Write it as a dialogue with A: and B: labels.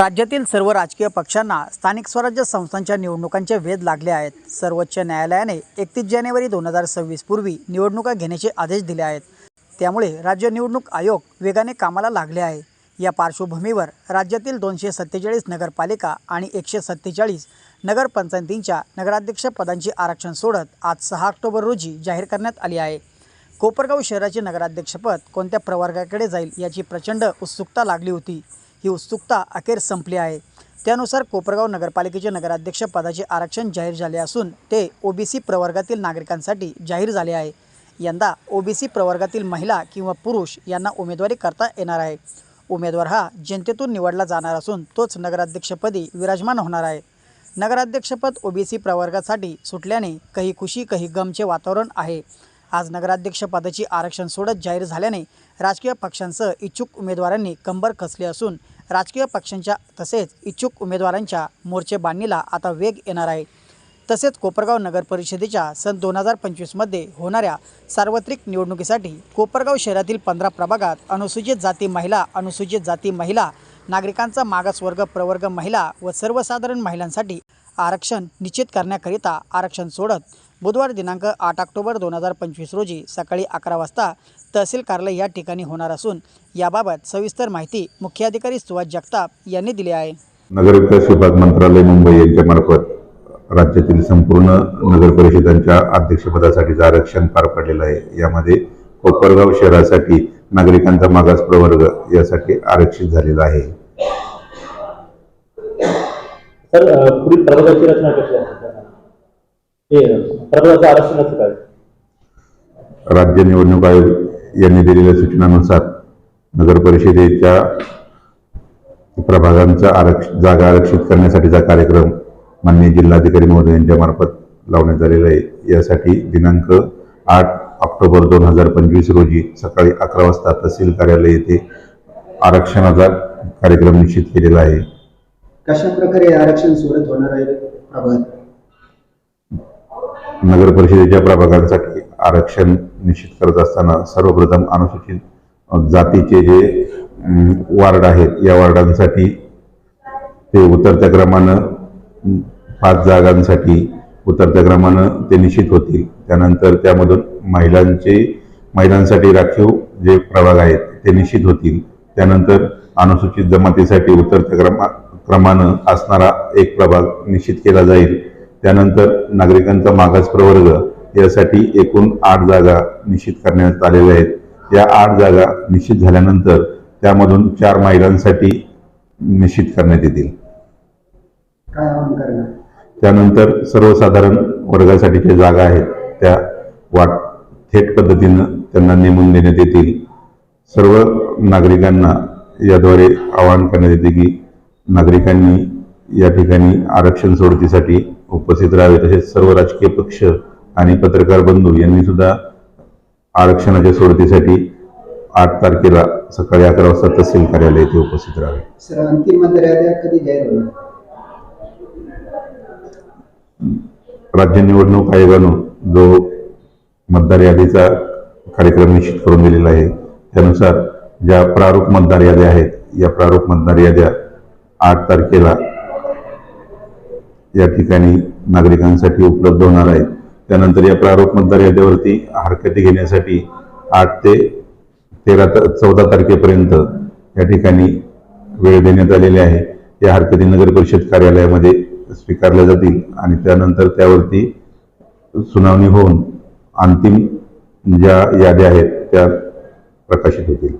A: राज्यातील सर्व राजकीय पक्षांना स्थानिक स्वराज्य संस्थांच्या निवडणुकांचे वेध लागले आहेत. सर्वोच्च न्यायालयाने एकतीस जानेवारी दोन हजार सव्वीस पूर्वी निवडणुका घेण्याचे आदेश दिले आहेत. त्यामुळे राज्य निवडणूक आयोग वेगाने कामाला लागले आहे. या पार्श्वभूमीवर राज्यातील दोनशे सत्तेचाळीस नगरपालिका आणि एकशे सत्तेचाळीस नगरपंचायतींच्या नगराध्यक्ष पदांची आरक्षण सोडत आज सहा ऑक्टोबर रोजी जाहीर करण्यात आली आहे. कोपरगाव शहराचे नगराध्यक्षपद कोणत्या प्रवर्गाकडे जाईल याची प्रचंड उत्सुकता लागली होती. ही उत्सुकता अखेर संपली आहे. त्यानुसार कोपरगाव नगरपालिकेचे नगराध्यक्ष पदाचे आरक्षण जाहीर झाले असून ते ओबीसी प्रवर्गातील नागरिकांसाठी जाहीर झाले आहे. यंदा ओबीसी प्रवर्गातील महिला किंवा पुरुष यांना उमेदवारी करता येणार आहे. उमेदवार हा जनतेतून निवडला जाणार असून तोच नगराध्यक्षपदी विराजमान होणार आहे. नगराध्यक्षपद ओबीसी प्रवर्गासाठी सुटल्याने काही खुशी काही गमचे वातावरण आहे. आज नगराध्यक्षपदाची आरक्षण सोडत जाहीर झाल्याने राजकीय पक्षांसह इच्छुक उमेदवारांनी कंबर कसली असून राजकीय पक्षांच्या तसेच इच्छुक उमेदवारांच्या मोर्चे बांधणीला आता वेग येणार आहे. तसेच कोपरगाव नगर परिषदेच्या सन दोन हजार पंचवीसमध्ये होणाऱ्या सार्वत्रिक निवडणुकीसाठी कोपरगाव शहरातील पंधरा प्रभागात अनुसूचित जाती महिला अनुसूचित जाती महिला नागरिकांचा मागासवर्ग प्रवर्ग महिला व सर्वसाधारण महिलांसाठी आरक्षण निश्चित करण्याकरिता आरक्षण सोडत बुधवार दिनांक आठ ऑक्टोबर दोन हजार पंचवीस रोजी सकाळी अकरा वाजता तहसील कार्यालय या ठिकाणी होणार असून याबाबत सविस्तर माहिती मुख्याधिकारी सुभाष जगताप यांनी दिली आहे.
B: नगरविकास विभाग मंत्रालय मुंबई यांच्यामार्फत राज्यातील संपूर्ण नगर परिषदांच्या अध्यक्षपदासाठीचं आरक्षण पार पडलेलं आहे. यामध्ये कोपरगाव शहरासाठी नागरिकांचा मागास प्रवर्ग यासाठी आरक्षित झालेला आहे.
C: सर पुढील प्रबोधाची रचना कशी आहे? हे प्रबोधाचं आरक्षणाचं काय?
B: राज्य निवडणूक आयोग यांनी दिलेल्या सूचनानुसार नगर परिषदेच्या प्रभागांचा आरक्ष जागा आरक्षित करण्यासाठीचा कार्यक्रम माननीय जिल्हाधिकारी महोदय यांच्यामार्फत लावण्यात आलेला आहे. यासाठी दिनांक आठ ऑक्टोबर दोन हजार पंचवीस रोजी सकाळी अकरा वाजता तहसील कार्यालय येथे आरक्षणाचा कार्यक्रम निश्चित केलेला आहे.
D: कशा प्रकारे आरक्षण सोडत होणार आहे? प्रभात
B: नगर परिषदेच्या प्रभागांसाठी आरक्षण निश्चित करत असताना सर्वप्रथम अनुसूचित जातीचे जे वार्ड आहेत या वार्डांसाठी ते उतरत्या क्रमानं पाच जागांसाठी उतरत्या क्रमानं ते निश्चित होतील. त्यानंतर त्यामधून महिलांचे महिलांसाठी राखीव जे प्रभाग आहेत ते निश्चित होतील. त्यानंतर अनुसूचित जमातीसाठी उतरत्या क्रमा क्रमानं असणारा एक प्रभाग निश्चित केला जाईल. त्यानंतर नागरिकांचा मागास प्रवर्ग यासाठी एकूण आठ जागा निश्चित करण्यात आलेल्या आहेत. या आठ जागा निश्चित झाल्यानंतर त्यामधून चार महिलांसाठी निश्चित करण्यात येतील. त्यानंतर सर्वसाधारण वर्गासाठीच्या जागा आहेत त्या वाट थेट पद्धतीनं त्यांना नेमून देण्यात येतील. सर्व नागरिकांना याद्वारे आवाहन करण्यात येते की नागरिकांनी या ठिकाणी आरक्षण सोडतीसाठी उपस्थित राहावे तसेच सर्व राजकीय पक्ष आणि पत्रकार बंधू यांनी सुद्धा आरक्षणाच्या सोडतीसाठी आठ तारखेला सकाळी अकरा वाजता तहसील कार्यालय येथे उपस्थित राहावे.
D: सर अंतिम मतदार कधी जाहीर होणार?
B: राज्य निवडणूक आयोगानं जो मतदार यादीचा कार्यक्रम निश्चित करून दिलेला आहे त्यानुसार ज्या प्रारूप मतदार याद्या आहेत या प्रारूप मतदार याद्या आठ तारखेला या ठिकाणी नागरिकांसाठी उपलब्ध होणार आहेत त्यानंतर या प्रारूप मतदार हरकती घेण्यासाठी आठ ते तेरा चौदा तारखेपर्यंत या ठिकाणी वेळ देण्यात आलेली आहे. या हरकती नगर परिषद कार्यालयामध्ये स्वीकारल्या जातील आणि त्यानंतर त्यावरती सुनावणी होऊन अंतिम ज्या याद्या आहेत त्या प्रकाशित होतील.